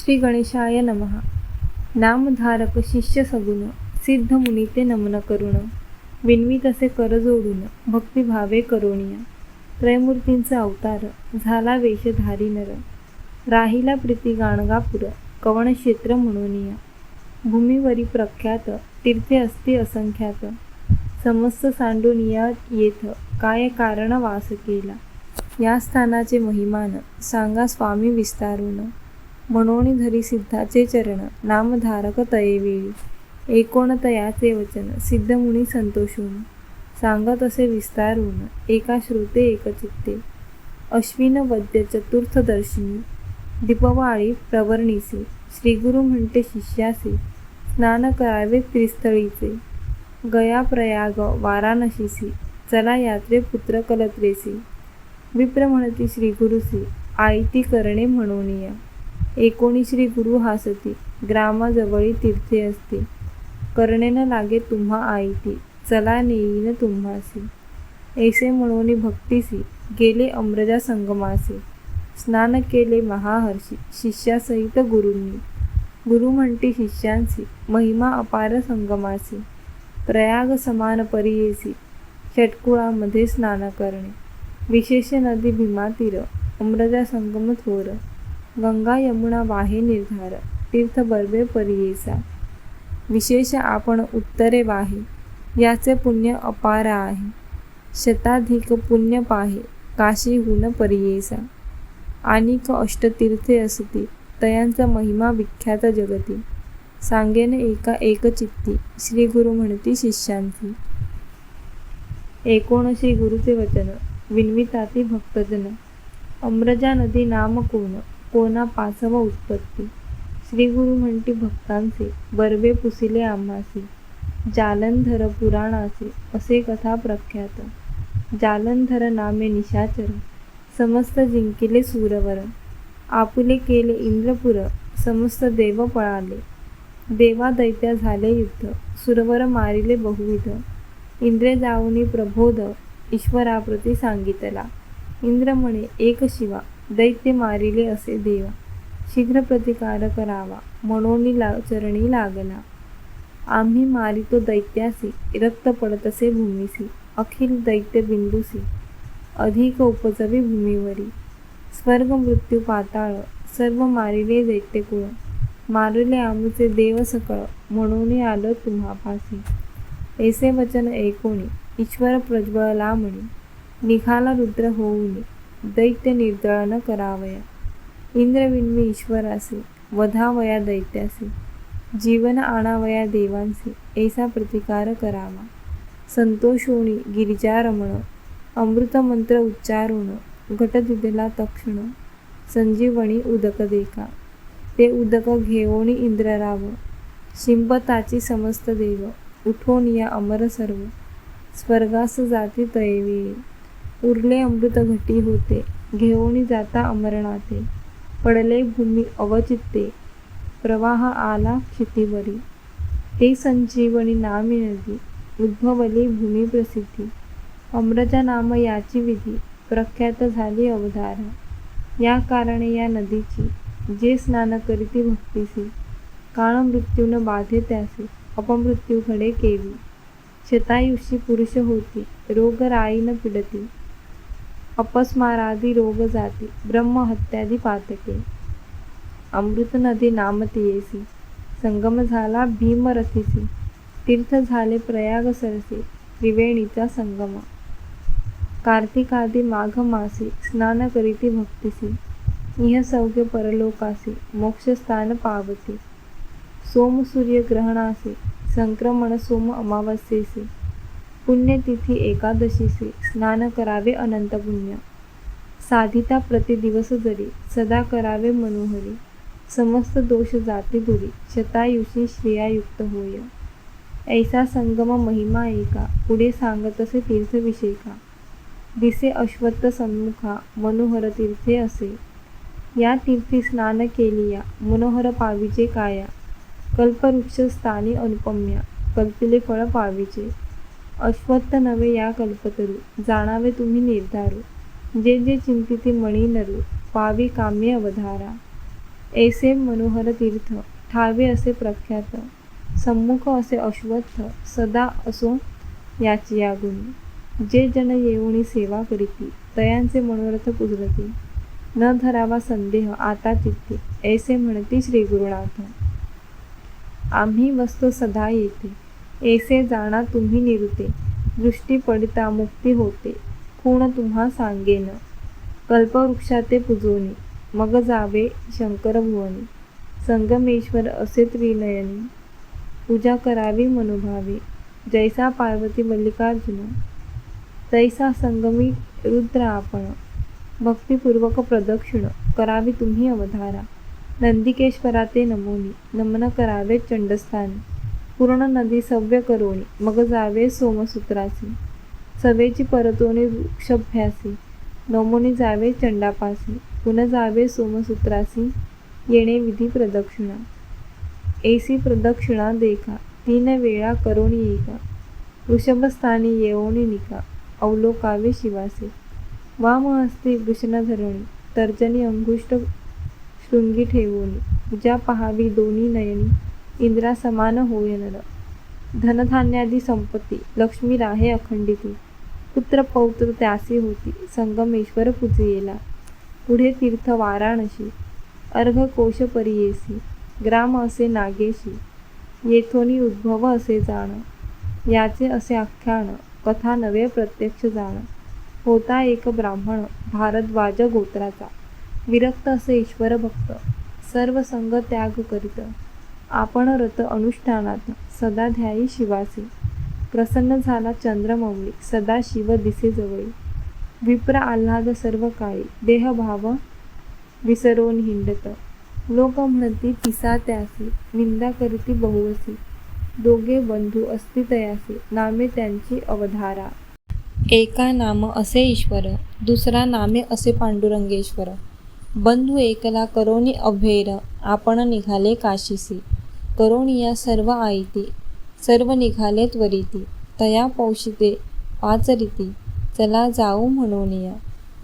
श्री गणेशाय नमः. नामधारक शिष्य सगुण सिद्ध मुनी ते नमन करुण विनवी तसे कर जोडून भक्तिभावे करुणिया. त्रयमूर्तींचा अवतार झाला वेशधारी नर राहिला प्रीती गाणगापुर कवणक्षेत्र म्हणूनिया. भूमीवरी प्रख्यात तीर्थे असती असंख्यात. समस्त सांडुनिया येथ काय कारण वास केला? या स्थानाचे महिमान सांगा स्वामी विस्तारून. म्हणून धरी सिद्धाचे चरण नामधारक तयेवेळी एकोणतयाचे वचन सिद्धमुनी संतोषून. सांगत असे विस्तारून एका श्रोते एकचित्ते अश्विन वद्य चतुर्थदर्शिनी दीपवाळी प्रवर्णीसी. श्रीगुरु म्हणते शिष्यासी. स्नान करावे त्रिस्थळीचे. गया प्रयाग वाराणसीसी. चला यात्रे पुत्र कलत्रेसी विप्र म्हणती श्रीगुरुसी. आयती करणे म्हणूनिया एकोणी श्री गुरु हासती ग्रामाजवळी तीर्थे असते. करणेन लागे तुम्हा आईती चला नेईन तुम्हासी. ऐसे म्हणून भक्तीसी गेले अमृजा संगमासी. स्नान केले महाहर्षी शिष्यासहित गुरूंनी. गुरु म्हणती शिष्यांसी महिमा अपार संगमासी. प्रयाग समान परियेसी षटकुळामध्ये स्नान करणे. विशेष नदी भीमातीर अमृजा संगम थोर. गंगा यमुना वाहे निर्धार तीर्थ बर्वे परियेसा. विशेष आपण उत्तरे वाहे याचे पुण्य अपार आहे. शताधिक पुण्य पाहे काशीहून परियेसा. आणिक अष्टतीर्थे असती तयांचा महिमा विख्यात जगती. सांगेन एका एकचित्ती श्री गुरु म्हणती शिष्यांची. एकोणशी गुरुचे वचन विनविताती भक्तजन. अमृजा नदी नाम कोण? कोणा पासव उत्पत्ती? श्री गुरु म्हणती भक्तांचे बर्वे पुसिले आम्हासी. जालंधर पुराणाचे असे कथा प्रख्यात. जालंधर नामे निशाचर समस्त जिंकिले सूरवर. आपुले केले इंद्रपुर समस्त देव पळाले. देवा दैत्या झाले युद्ध सुरवर मारिले बहुविध. इंद्रे जाऊनी प्रबोध ईश्वराप्रती सांगितला. इंद्र म्हणे एक शिवा दैत्य मारिले असे देव. शीघ्र प्रतिकार करावा म्हणून ला चरणी लागला आम्ही मारितो दैत्यासी रक्त पडतसे भूमीसी अखिल दैत्य बिंदूसी अधिक उपजवी भूमीवरी. स्वर्ग मृत्यू पाताळ सर्व मारिले दैत्यकुळ. मारिले आमचे देव सकळ म्हणून आलो तुम्हापासी ऐसे वचन ऐकोणी ईश्वर प्रज्वळला म्हणे. निघाला रुद्र होऊनी. दैत्य निर्दळन करावया इंद्रविन्मी ईश्वरासी ईश्वरासे वधावया दैत्यासे जीवन आणावया देवांचे ऐसा प्रतिकार करावा संतोषोणी गिरिजारमण अमृतमंत्र उच्चारुण घट तक्षण संजीवणी उदक देखा ते उदक घेवोणी इंद्रराव शिंपताची समस्त देव उठोनिया अमर सर्व स्वर्गास जाती तैवी उरले अमृत घटी होते. घेऊन जाता अमरनाथे. पडले भूमी अवचित्ते. प्रवाह आला क्षितीवरी. ते संजीवनी नामी नदी. उद्भवली भूमी प्रसिद्धी. अमृता नाम याची विधी. प्रख्यात झाली अवधारा या कारणे या नदीची जे स्नान करीती भक्तीसी. काळ मृत्यून बाधे त्यासी अपमृत्यू घडे केली. शतायुषी पुरुष होती. रोग राईन पिडती. अपस्मारादी रोग जाती ब्रह्महत्यादी पातके. अमृत नदी नामतीयेसी संगम झाला भीमरथीसी तीर्थ झाले प्रयाग सरसी त्रिवेणीचा संगम. कार्तिकादी माघ मासी स्नान करीती भक्तीसी इह सौख्य परलोकासी मोक्षस्थान पावती. सोम सूर्य ग्रहणासी संक्रमण सोम अमावस्येसी. पुण्यतिथी एकादशीसी स्नान करावे अनंत पुण्य. साधिता प्रतिदिवस जरी सदा करावे मनोहरी. समस्त दोष जाती दुरी शतायुषी श्रेयायुक्त होय. ऐसा संगम महिमा एका पुढे सांगतसे तीर्थविषयका दिसे अश्वत्थ सन्मुखा मनोहर तीर्थे असे. या तीर्थी स्नान केलिया मनोहर पावीचे काया. कल्पवृक्ष स्थानी अनुपम्या कल्पिले फळ पावीचे अश्वत्थ नवे या कल्पतरू. जाणावे तुम्ही निर्धारू. जे जे चिंतिती मणी नरू पावी काम्य अवधारा. ऐसे मनोहर तीर्थ ठावे असे प्रख्यात. सम्मुख असे अश्वत्थ सदा असो याची या गुणी. जे जन येऊनी सेवा करीती तयांचे मनोरथ पुजरती न धरावा संदेह आता चित्ती. ऐसे म्हणती श्री गुरुनाथ आम्ही वस्तू सदा येते. ऐसे जाणा तुम्ही निरुते. दृष्टी पडिता मुक्ती होते. खूण तुम्हा सांगेन. कल्पवृक्षा ते मग जावे शंकर भुवनी संगमेश्वर असे त्रिनयनी. पूजा करावी मनोभावे. जैसा पार्वती मल्लिकार्जुन. तैसा संगमी रुद्र आपण भक्तिपूर्वक प्रदक्षिण. करावी तुम्ही अवधारा. नंदिकेश्वरा ते नमोनी. नमन करावे चंडस्थानी. पूर्ण नदी सव्य करोणी मग जावे सोमसूत्रासी. सवेची परतोणी वृक्षभ्यासी. नमोनी जावे चंडापासी. पुन जावे सोमसूत्रासी. येणे विधी प्रदक्षिणा. एसी प्रदक्षिणा देखा. तीन वेळा करोणी एका वृषभस्थानी येवोनी निका अवलोकावे शिवासे. वामहस्ती वृषण धरणी. तर्जनी अंगुष्ट शृंगी ठेवोनी. पूजा पहावी दोन्ही नयनी. इंद्रा समान होय नर धनधान्यादी संपत्ती. लक्ष्मी राहे अखंडिती. पुत्र पौत्र त्यासी होती. संगमेश्वर पूजयेला पुढे तीर्थ वाराणसी. अर्घ कोश परियेसी. ग्राम असे नागेशी. येथोनी उद्भव असे जाण. याचे असे आख्यान. कथा नवे प्रत्यक्ष जाण. होता एक ब्राह्मण. भारद्वाज गोत्राचा विरक्त असे ईश्वर भक्त. सर्व संग त्याग करीत. आपण रत अनुष्ठानात सदा ध्यायी शिवासी. प्रसन्न झाला चंद्रमौळी सदा शिव दिसे जवळी विप्र आल्हाद सर्व काळी देहभाव विसरून हिंडत. लोक म्हणती पिसा त्यासी निंदा करती बहुवसी. दोघे बंधू असती तयासी नामे त्यांची अवधारा. एका नाम असे ईश्वर दुसरा नामे असे पांडुरंगेश्वर. बंधू एकला करोनी अभेर आपण निघाले काशीसी. करोनिया सर्व आयती सर्व निघाले त्वरिती तया पौषिते पाचरिती चला जाऊ म्हणोनिया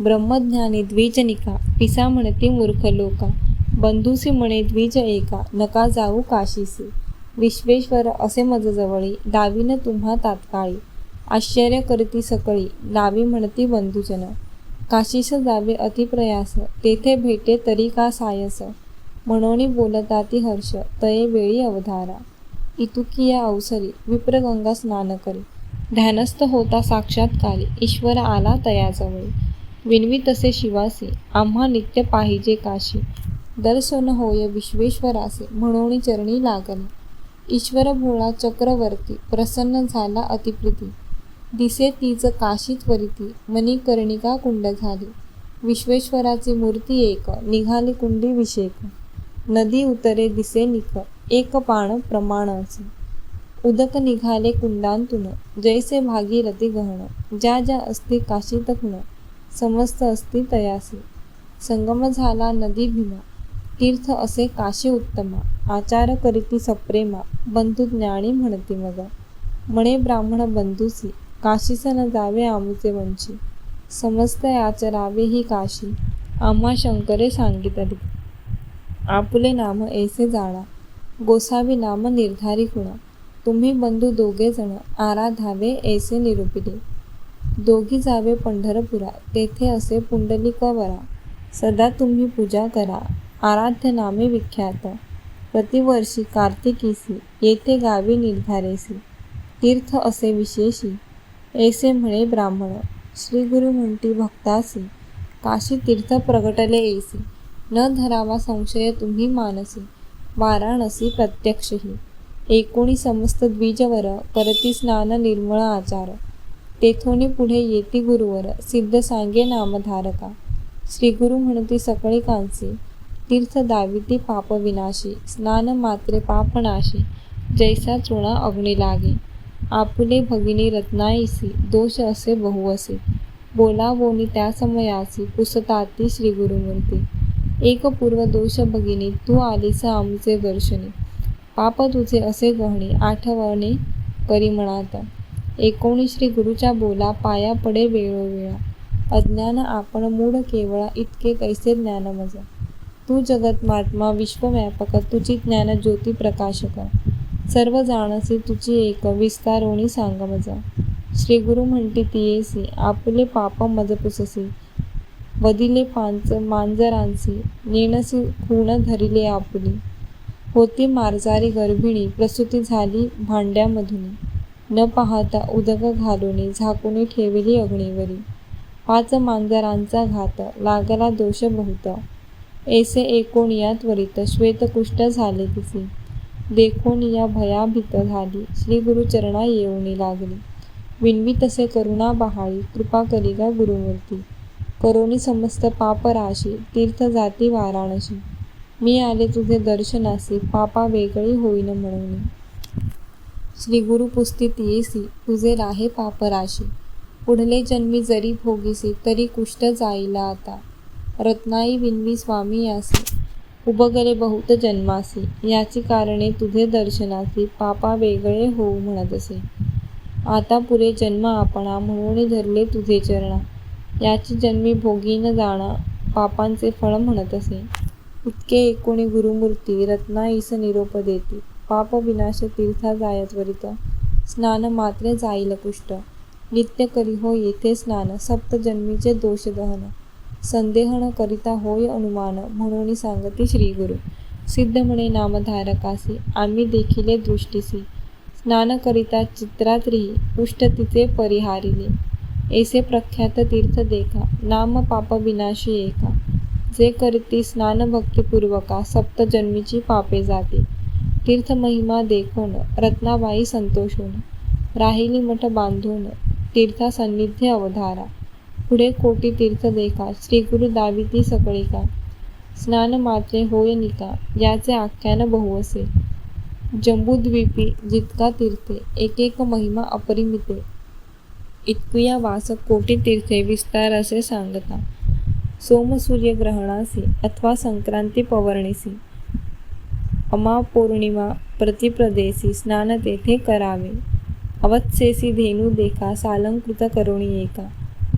ब्रह्मज्ञानी द्विजनिका पिसा म्हणती मूर्ख लोका. बंधुसी म्हणे द्विज एका नका जाऊ काशीसी. विश्वेश्वर असे मज जवळी दावीन तुम्हा तात्काळी. आश्चर्य करती सकळी लावी म्हणती बंधुजन. काशीस जावे अतिप्रयास तेथे भेटे तरी का सायस? म्हणून बोलता ती हर्ष. तये वेळी अवधारा. इतुकिया अवसरी. विप्रगंगा स्नान करी. ध्यानस्थ होता साक्षात्कारी. ईश्वर आला तयाजवळी. विनवी तसे शिवासी. आम्हा नित्य पाहिजे काशी. दर्शन होय विश्वेश्वरासे. म्हणून चरणी लागले. ईश्वर भोळा चक्रवर्ती. प्रसन्न झाला अतिप्रिती. दिसे तीच काशी त्वरिती मणिकर्णिका कुंड झाली. विश्वेश्वराची मूर्ती एक. निघाली कुंडी विषेक नदी उतरे दिसे निख एक पाण प्रमाण असे उदक निघाले कुंडांतून जैसे भागीरथी गहन ज्या ज्या असती काशी तखण समस्त असती तयासी. संगम झाला नदी भीमा तीर्थ असे काशी उत्तमा आचार करीती सप्रेमा बंधू ज्ञानी म्हणती मग. म्हणे ब्राह्मण बंधुसी काशीस न जावे आमुचे वंशी. समस्त आचरावे ही काशी आम्हा शंकरे सांगितली आपुले नाम ऐसे जाणा. गोसावी नाम निर्धारी खुणा तुम्ही बंधू दोघे जण आराधावे ऐसे निरूपिले. दोघी जावे पंढरपुरा तेथे असे पुंडलिकवरा सदा तुम्ही पूजा करा. आराध्य नामे विख्यात. प्रतिवर्षी कार्तिकीसी येथे गावी निर्धारेसी. तीर्थ असे विशेषी ऐसे म्हणे ब्राह्मण. श्री गुरु म्हणती भक्तासी. काशी तीर्थ प्रगटले ऐसी. न धरावा संशय तुम्ही मानसी. वाराणसी प्रत्यक्षही. एकोणी समस्त द्विजवर परती स्नान निर्मळ आचार. तेथोनी पुढे येती गुरुवर सिद्ध सांगे नामधारका. श्री गुरु म्हणती सकळी कांसी. तीर्थ दाविती पाप विनाशी. स्नान मात्रे पापनाशी जैसा चुणा अग्नी लागे. आपुले भगिनी रत्नाईसी. दोष असे बहुअसे बोलावोनी त्या समयासी पुसताती श्रीगुरुमूर्ती एक पूर्व दोष भगिनी तू आलीस आमचे दर्शनी. पाप तुझे असे गहणे आठवणे करी म्हणत. एकोणी श्री गुरुच्या बोला पाया पडे वेळोवेळा. अज्ञान आपण मूढ केवळा इतके कैसे ज्ञान मज. तू जगन्मात्मा विश्वव्यापक तुझी ज्ञान ज्योती प्रकाशक. सर्व जाणसी तुझी एक विस्तारोणी सांग मज. श्री गुरु म्हणती तियेसी आपले पाप मज पुससी वदिले पांच मांजरांसी नेणसी खूण धरिले आपुली. होती मार्जारी गर्भिणी प्रसूती झाली भांड्यामधुनी. न पाहता उदक घालून झाकून ठेवली अग्नीवरी. पाच मांजरांचा घात लागला दोष बहुत ऐसे एकोणिया त्वरित श्वेतकुष्ट झाले तिचे. देखून या भयाभीत झाली. श्री गुरुचरणा येऊनी लागली. विनवी तसे करुणा बहाळी कृपा करिगा गुरुमूर्ती. करोनी समस्त पापराशी तीर्थ जाती वाराणसी मी आले तुझे दर्शनासी पापा वेगळी होईन म्हणून. श्री गुरु पुस्ती तियेसी तुझे राहे पापराशी. पुढले जन्मी जरी भोगीसी तरी कुष्ठ जाईला आता. रत्नाई विनवी स्वामी यासी उभगले बहुत जन्मासी. याची कारणे तुझे दर्शनासी पापा वेगळे होऊ म्हणत असे. आता पुरे जन्म आपणा म्हणून धरले तुझे चरणा. याची जन्मी भोगी न जाणा पापांचे फळ म्हणत असे. इतके एकोणी गुरुमूर्ती रत्नाईस निरोप देती. पाप विनाश तीर्था जाय त्वरित स्नान मात्रे जाईल कुष्ट. नित्य करी हो येथे स्नान. सप्त जन्मीचे दोष दहन. संदेह करिता होय अनुमान. म्हणून सांगती श्री गुरु सिद्ध म्हणे नामधारकासी. आम्ही देखिले दृष्टीसी. स्नान करिता चित्रात्री कुष्ठ तिचे परिहारिले. ऐसे प्रख्यात तीर्थ देखा नाम पाप विनाशी एका. जे करती स्नान भक्तिपूर्वका सप्त जन्मीची पापे जाते. तीर्थ महिमा देखोन रत्नाबाई संतोषून राहिली मठ बांधून तीर्था सान्निध्य अवधारा. पुढे कोटी तीर्थ देखा श्री गुरु दाविती सकळिका स्नान मात्रे होय निका याचे आख्यान बहु असे. जम्बूद्वीपी जितका तीर्थे एक एक महिमा अपरिमिते. इतकुया वास कोटी तीर्थे विस्तार असे सांगता सोम सूर्यग्रहणासी अथवा संक्रांती पौर्णिसी अमापौर्णिमा प्रतिप्रदेशी स्नान तेथे करावे. अवत्सेसी धेनू देखा सालंकृत करुणी एका.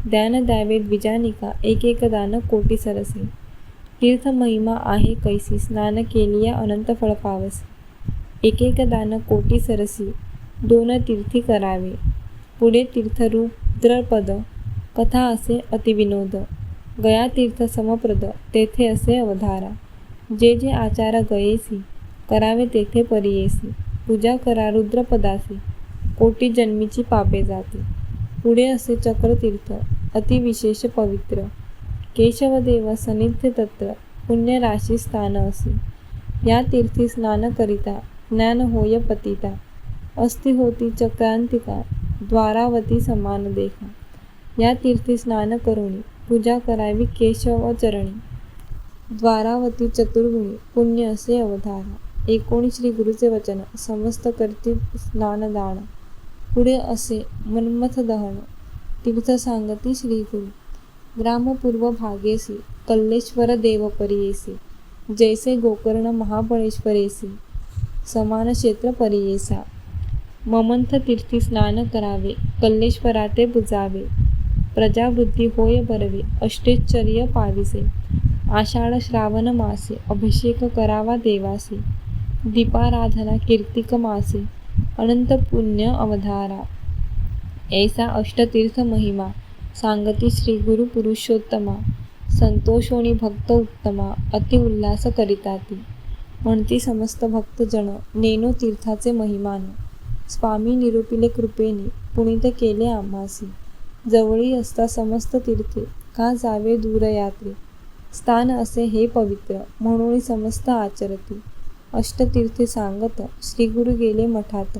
ध्यान द्यावे द्विजानिका एक एक दान कोटी सरसे. तीर्थ महिमा आहे कैसी स्नान केलिया अनंत फळ पावसी. एक एक दान कोटी सरसी. दोन तीर्थी करावे. पुढे तीर्थरुद्रपद कथा असे अतिविनोद गया तीर्थ समप्रद तेथे असे अवधारा. जे जे आचार गयेसी करावे तेथे परियेसी पूजा करा रुद्रपदासी कोटी जन्मीची पापे जाते. पुढे असे चक्रतीर्थ अतिविशेष पवित्र केशवदेव सनिध्य तत्र पुण्यराशी स्थान असे. या तीर्थी स्नान करिता ज्ञान होय पतिता अस्ति होती चक्रांतिका द्वारावती समान देखा. या तीर्थी स्नान करुणी पूजा करावी केशव चरणी. द्वारावती चतुर्गुणी पुण्य असे अवधारा. एकोणी श्री गुरुचे वचन समस्त करती स्नानदान. पुढे असे मन्मथ दहन. तीर्थ सांगती श्री गुरु. ग्रामपूर्व भागेसी कल्लेश्वर देवपरियेसी. जैसे गोकर्ण महाबळेश्वरेसी. समान क्षेत्र परियेसा. ममंथ तीर्थी स्नान करावे कल्लेश्वराते बुजावे प्रजावृद्धी होय बरवे अष्टेश्चर्य पाविसे आषाढ श्रावण मासे अभिषेक करावा देवासी दीपाराधना कीर्तिक मासे अनंत पुण्य अवधारा। ऐसा अष्टतीर्थ महिमा सांगती श्री गुरु पुरुषोत्तमा संतोषोणी भक्त उत्तमा अति उल्हास करिताती म्हणती समस्त भक्तजन नेनो तीर्थाचे महिमान। स्वामी निरूपिले कृपेने पुणित केले आम्हासी. जवळी असता समस्त तीर्थे का जावे दूरयात्रे? स्थान असे हे पवित्र म्हणून समस्त आचरती. अष्टतीर्थे सांगत श्री गुरु गेले मठात.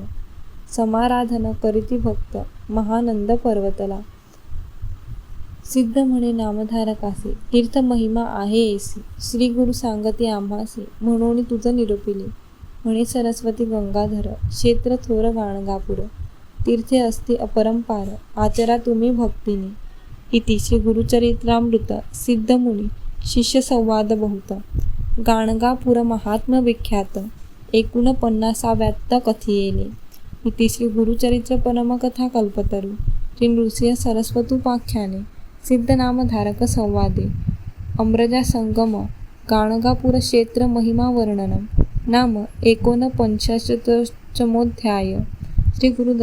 समाराधन करीती भक्त महानंद पर्वतला. सिद्ध म्हणे नामधारकासे तीर्थ महिमा आहे एसी. श्री गुरु सांगते आम्हासी म्हणून तुझं निरोपिले. म्हणे सरस्वती गंगाधर क्षेत्र थोर गाणगापूर तीर्थे असते अपरंपार आचरा तुम्ही भक्तीने. इति श्री गुरुचरित्रामृत सिद्धमुनी शिष्य संवाद बहुत. गाणगापूर महात्म विख्यात एकूण पन्नासाव्यात्त कथियेले इति श्री गुरुचरित्र परमकथा कल्पतरू श्री नृसिंह सरस्वतुपाख्याने. सिद्धनामधारक संवादे. अम्रजा संगम गाणगापूर क्षेत्र महिमा वर्णनम. नाम एकोनपंचाशतमोध्याय श्री गुरु